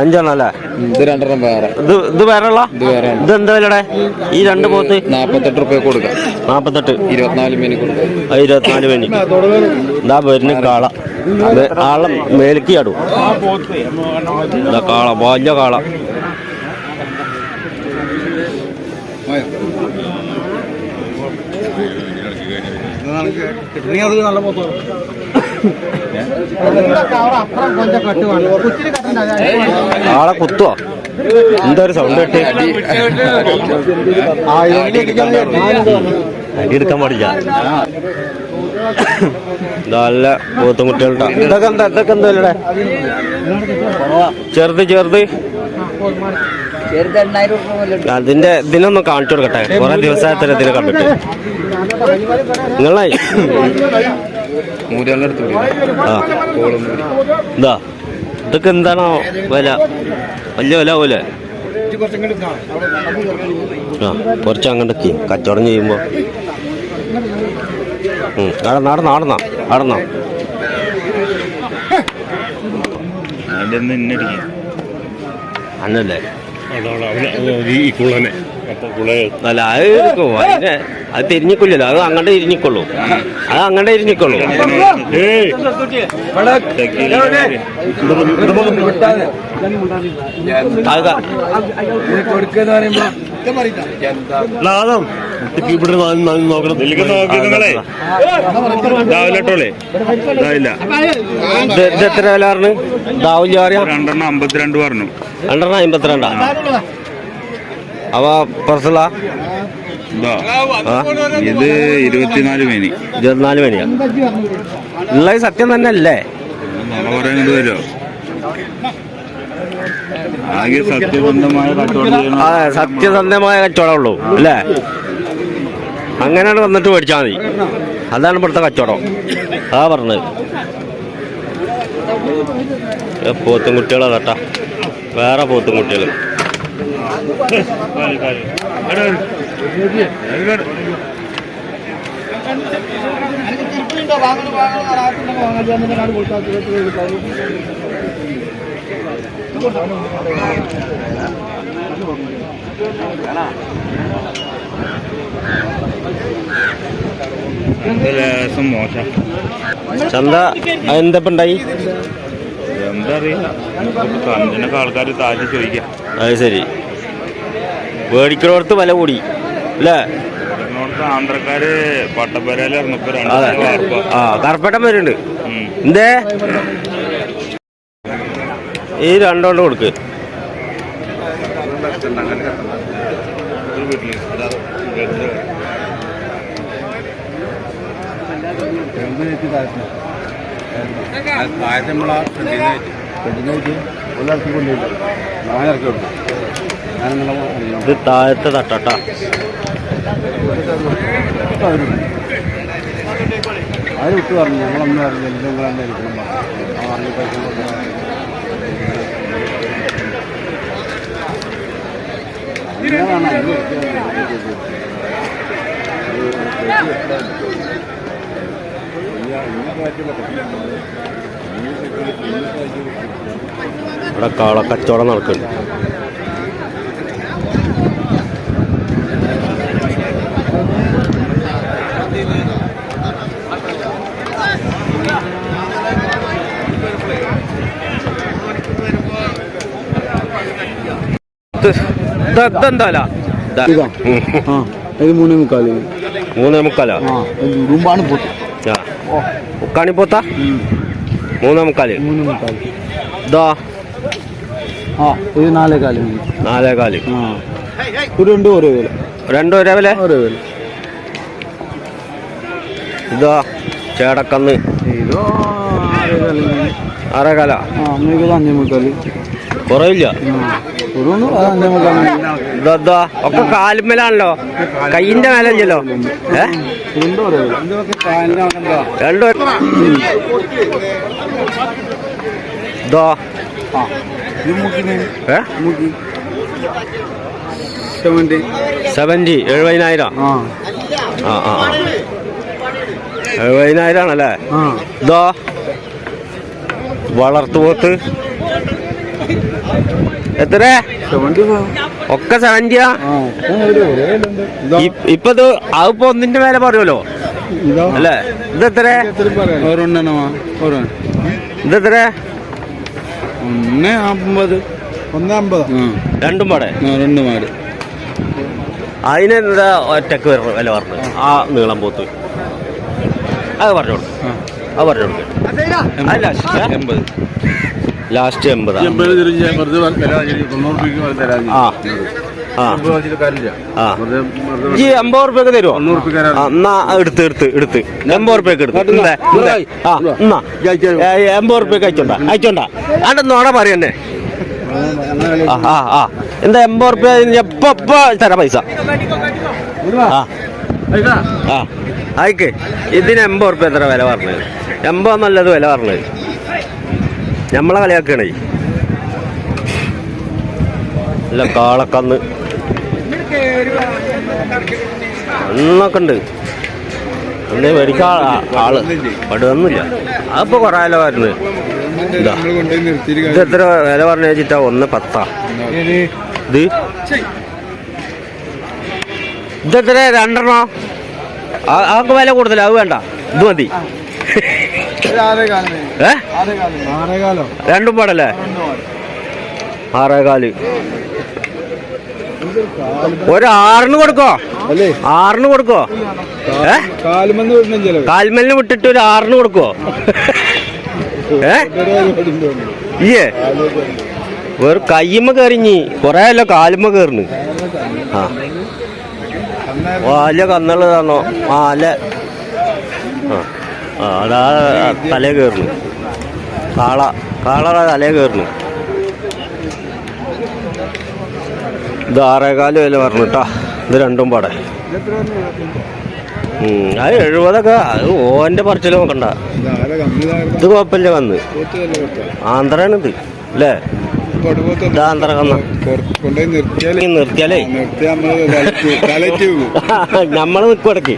അഞ്ചെണ്ണം അല്ലേ ഇത് രണ്ടെണ്ണം വേറെ. ഇത് ഇത് വേറെ ഉള്ള ഇത് വേറെ. ഇത് എന്താ വിലയുടെ? ഈ രണ്ട് പോത്ത്? നാപ്പത്തെട്ട് റുപ്യ കൊടുക്കാം. നാപ്പത്തെട്ട്. ഇരുപത്തിനാല് മീൻ കൊടുക്കാം. ഇരുപത്തിനാല് വേണി ഇതാ വരുന്ന കാള. ആളെ മേലേക്ക് ചാടും ഇതാ കാള വലിയ കാള. ആളെ കുത്തുവോ? എന്താ ഒരു സൗണ്ട് കിട്ടി അടി എടുക്കാൻ പാടില്ല. നല്ല പോത്തും കുട്ടികളുടെ ഇതൊക്കെ എന്താ ഇതൊക്കെ എന്താ ഇവിടെ ചെറുത് ചെറുത്. അതിന്റെ ഇതിനൊന്ന് കാണിച്ചു കൊടുക്കട്ടെ. കുറെ ദിവസമായിട്ട് ഇതിനെ കണ്ടിട്ട്. നിങ്ങളായി. ഇതാ ഇതൊക്കെ എന്താണോ വില? വലിയ വില പോലെ ആ കുറച്ച് അങ്ങോട്ടേക്ക് കച്ചവടം ചെയ്യുമ്പോ. ഉം, നടന്ന നടന്ന നടന്ന നടന്ന. അന്നല്ലേ? ഈ അല്ല അത് എടുക്കും. അതിനെ അത് തിരിഞ്ഞിക്കൊള്ളല്ലോ. അത് അങ്ങോട്ട് തിരിഞ്ഞിക്കൊള്ളൂ അത് അങ്ങോട്ട് തിരിഞ്ഞിക്കൊള്ളൂ ഇവിടെ നോക്കണം ഇത് എത്ര വില പറഞ്ഞു? രണ്ടെണ്ണം അമ്പത്തിരണ്ട് പറഞ്ഞു. രണ്ടെണ്ണം അമ്പത്തിരണ്ടാ? അവ പുറത്തുള്ള ഇതാ ഇരുപത്തിനാല് മേനി. ഇരുപത്തിനാല് മേനിയാ? ഉള്ളത് സത്യം തന്നെ അല്ലേ ആകെ സത്യസന്ധമായ കച്ചവടം അതെ സത്യസന്ധമായ കച്ചവടം ഉള്ളൂ അല്ലേ? അങ്ങനെയാണ് വന്നിട്ട് മേടിച്ചാൽ മതി. അതാണ് ഇവിടുത്തെ കച്ചവടം. അതാ പറഞ്ഞത്. പോത്തും കുട്ടികളാ കേട്ടാ. വേറെ പോത്തും കുട്ടികൾ ലേശം മോശം ചന്ത ഉണ്ടായി? എന്താ അറിയില്ല. കഞ്ചനൊക്കെ ആൾക്കാർ താഴ്ച ചോദിക്കാം. അത് ശരി. മേടിക്കണോടത്ത് വില കൂടി. അല്ലേ? ആന്ധ്രക്കാര് പട്ടപ്പരയിൽ ആ കറുപ്പട്ടം വരുന്നുണ്ട്. എന്തേ? ഈ രണ്ടോണ്ട് കൊടുക്ക്. ഒരു വീട്ടിൽ. ഇത് താഴത്തെ തട്ടാട്ടാ. അത് വിട്ടു പറഞ്ഞു? ഞങ്ങളൊന്നും നിങ്ങൾ തന്നെ ഇരിക്കണം പറഞ്ഞു ഇവിടെ കാള കച്ചവടം നടക്കുന്നു ഇതെന്താ ഇതാ. മൂന്നേ മുക്കാൽ. മൂന്നേ മുക്കാലോ? ആ ഉറുമ്പാണ് പോത്ത്. ആ. ഉക്കാണിപ്പോത്ത മൂന്നേ മുക്കാൽ. മൂന്നേ മുക്കാൽ. ഇതാ ആ ഇത് നാലേ കാൽ നാലേ കാൽ. ഇത് രണ്ടും ഒരേ വില. രണ്ടും ഒരേ വില? ഒരേ വില. ഇതാ ചേടക്കന്ന്. ഇതോ ആറേ കാൽ? ആ അഞ്ചേ മുക്കാൽ. കുറവില്ല. ഇതാ ഒക്കെ കാലുമ്മലാണല്ലോ കയ്യിന്റെ മേലല്ലോ ഏ? രണ്ടും ഇത്. സെവന്റി സെവന്റി എഴുപതിനായിരം. ആ. ആ ആ. എഴുപതിനായിരം ആണല്ലേ ഇതോ. വളർത്തുപോത്ത് എത്ര ഒക്കെ സെവന്റിയാ ആ? ഇപ്പൊ ഇതാ. അതിപ്പോ ഒന്നിന്റെ മേലെ പറയുമല്ലോ? അല്ലേ? ഇത് എത്ര ഇത് എത്ര ഒന്ന് അമ്പത് ഒന്ന് അമ്പത്. രണ്ടും പാടെ? രണ്ട് മാട് അതിനെന്താ ഒറ്റയ്ക്ക് വര- വില പറഞ്ഞു ആ. നീളം പോത്ത്. അത് പറഞ്ഞു കൊടുക്കും അത് പറഞ്ഞു കൊടുക്കും അല്ല എൺപത്. ലാസ്റ്റ് എൺപതാ. വെറുതെ തൊണ്ണൂറ് രൂപയ്ക്ക് ആ. ആ. ഈ അമ്പത് റുപ്യൊക്കെ തരുമോ എന്നാ എടുത്ത് എടുത്ത് എടുത്ത്. എൺപത് റുപ്യക്ക് എടുത്ത്. എൺപത് റുപ്യക്ക് അയച്ചോണ്ട? അയച്ചോണ്ട? ആണ്ട് നോട ആ ആ ആ. എന്താ എൺപത് റുപ്യ എപ്പോ എപ്പോ തരാം പൈസ? ആ. ആ. ആയിക്ക്. ഇതിന് എൺപത് റുപ്യ എത്ര വില പറഞ്ഞത്? എൺപത് നല്ലത് വില പറഞ്ഞത്. നമ്മളെ കളിയാക്കണേ. അല്ല കാളക്കന്ന്. അന്നൊക്കെ ഉണ്ട് അന്ന് മേടിക്ക ആൾ പടുവന്നില്ല അതിപ്പോ കൊറേ വില വരുന്നത്. ഇതാ. ഇത് എത്ര വില പറഞ്ഞു വെച്ചിട്ടാ? ഒന്ന് പത്താ. ഇത്? ഇതെത്ര രണ്ടെണ്ണോ? അതൊക്കെ വില കൂടുതലാ. അത് വേണ്ട. ഇത് മതി. രണ്ടും പാടല്ലേ? ആറേകാൽ. ഒരു ആറിന് കൊടുക്കോ? ആറിന് കൊടുക്കോ? ഏ? കാൽമലിന് വിട്ടിട്ട് ഒരു ആറിന് കൊടുക്കോ? ഏ? ഇയ്യേ. വേറെ കയ്യമ്മ കയറിഞ്ഞി കൊറേ അല്ല കാലുമ്മ കയറിന് ആ. വലിയ കന്നുള്ളതാണോ? ആ അല്ല. ആ അതാ തലേ കയറുന്നു കാള. കാള തലേ കയറുന്നു ഇത് ആറേകാൽ വില പറഞ്ഞു കേട്ടാ ഇത് രണ്ടും പാടെ. അത് എഴുപതൊക്കെ അത് ഓന്റെ പറച്ചിൽ നോക്കണ്ട. ഇത് കുഴപ്പമില്ല വന്ന് ആന്ധ്രാണിത് അല്ലേ? ഇത് ആന്ധ്ര കന്ന. നിർത്തിയാലേ. നിർത്തിയാലേ. നിർത്തി നമ്മൾ നിൽക്കും ഇടയ്ക്ക്.